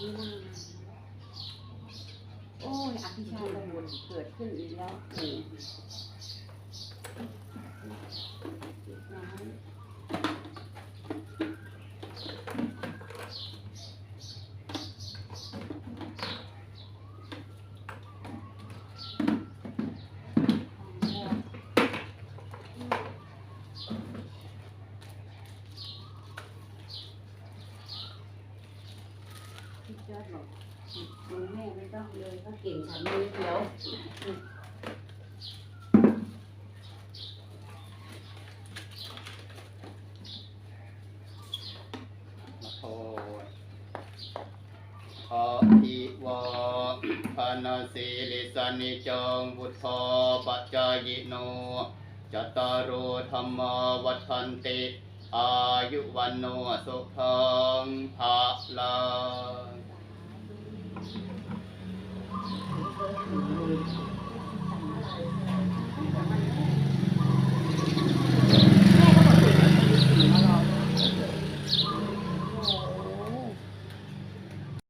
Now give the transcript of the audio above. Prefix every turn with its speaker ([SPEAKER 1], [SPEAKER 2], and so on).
[SPEAKER 1] โอ้ยอภิชาติบุญเกิดขึ้นอีกแล้วนี่ พี่เจ้าบอกคุณแม่ไม่ต้องเลยก็เก่งฉันมือเดียว
[SPEAKER 2] โอ้ยอะอิวะพานาสิลิสานิจังพุทธปัจจายโนจตารโอธรรมวัฏันติ อายุวันโนสุขังภาลัง
[SPEAKER 1] Mm-hmm.